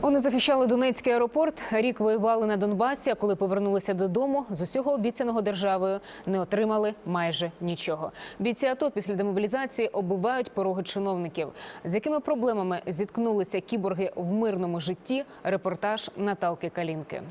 Вони захищали Донецький аеропорт. Рік воювали на Донбасі. А коли повернулися додому, з усього обіцяного державою не отримали майже нічого. Бійці АТО після демобілізації оббивають пороги чиновників. З якими проблемами зіткнулися кіборги в мирному житті? Репортаж Наталки Калінки.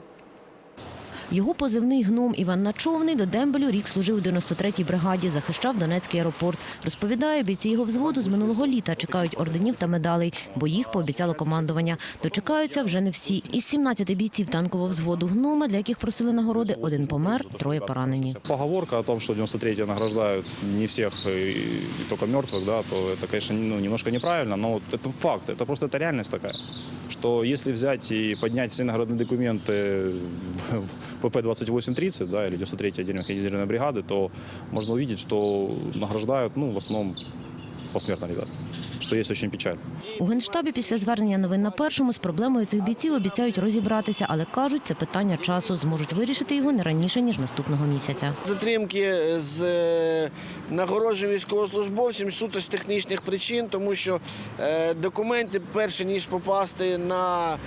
Його позивний гном Іван Начовний до дембелю рік служив у 93-й бригаді, захищав Донецький аеропорт. Розповідає, бійці його взводу з минулого літа чекають орденів та медалей, бо їх пообіцяло командування. Дочекаються вже не всі. Із 17 бійців танкового взводу гнома, для яких просили нагороди, один помер, троє поранені. Поговорка о том, что 93-е награждают не всех и, и только мертвых, да, то это, конечно, ну, немножко неправильно, но вот это факт, это просто это реальность такая, что если взять и поднять все наградные документы в в ПП-2830, да, или 93-й отдельной механизированной бригады, то можно увидеть, что награждают, ну, в основном посмертно ребят, что есть очень печально. У генштабі після звернення новин на першому з проблемою цих бійців обіцяють розібратися, але кажуть, це питання часу. Зможуть вирішити його не раніше ніж наступного місяця. Затримки з нагороджень нагородженням військовослужбовців суто з технічних причин, тому що е, документи, перше ніж попасти на е,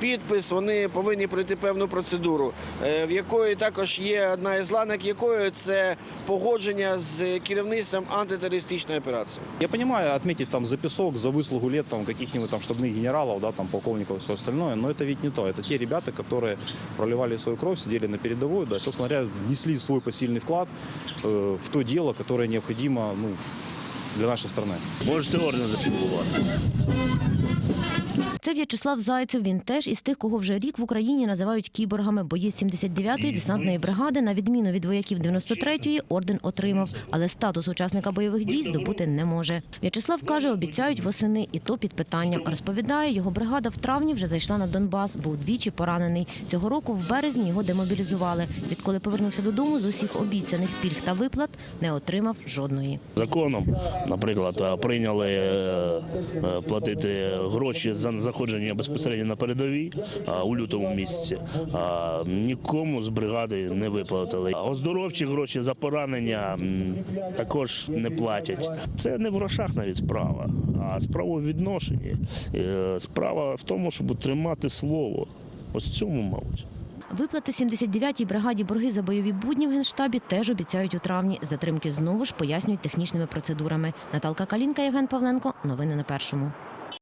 підпис, вони повинні пройти певну процедуру, е, в якої також є одна із ланок, якої це погодження з керівництвом антитерористичної операції. Я понимаю, отметить там за песок, за выслугу лет там каких-нибудь там штабных генералов, да, там полковников и все остальное, но это ведь не то. Это те ребята, которые проливали свою кровь, сидели на передовой, да, собственно говоря, внесли свой посильный вклад э, в то дело, которое необходимо, ну, для нашей страны. Можете орден зафігурувати. Це В'ячеслав Зайцев. Він теж із тих, кого вже рік в Україні називають кіборгами. Боєць 79-ї десантної бригади, на відміну від вояків 93-ї, орден отримав, але статус учасника бойових дій здобути не може. В'ячеслав каже, обіцяють восени, і то під питанням. Розповідає, його бригада в травні вже зайшла на Донбас, був двічі поранений. Цього року в березні його демобілізували. Відколи повернувся додому, з усіх обіцяних пільг та виплат не отримав жодної. Законом, наприклад, прийняли е, е, платити гроші за заходження безпосередньо на передовій а, у лютому місяці. А, Нікому з бригади не виплатили. Оздоровчі гроші за поранення також не платять. Це не в грошах навіть справа, а справа у відношенні. Е, Справа в тому, щоб тримати слово. Ось в цьому, мабуть. Виплати 79-й бригаді борги за бойові будні в Генштабі теж обіцяють у травні. Затримки знову ж пояснюють технічними процедурами. Наталка Калінка, Євген Павленко. Новини на першому.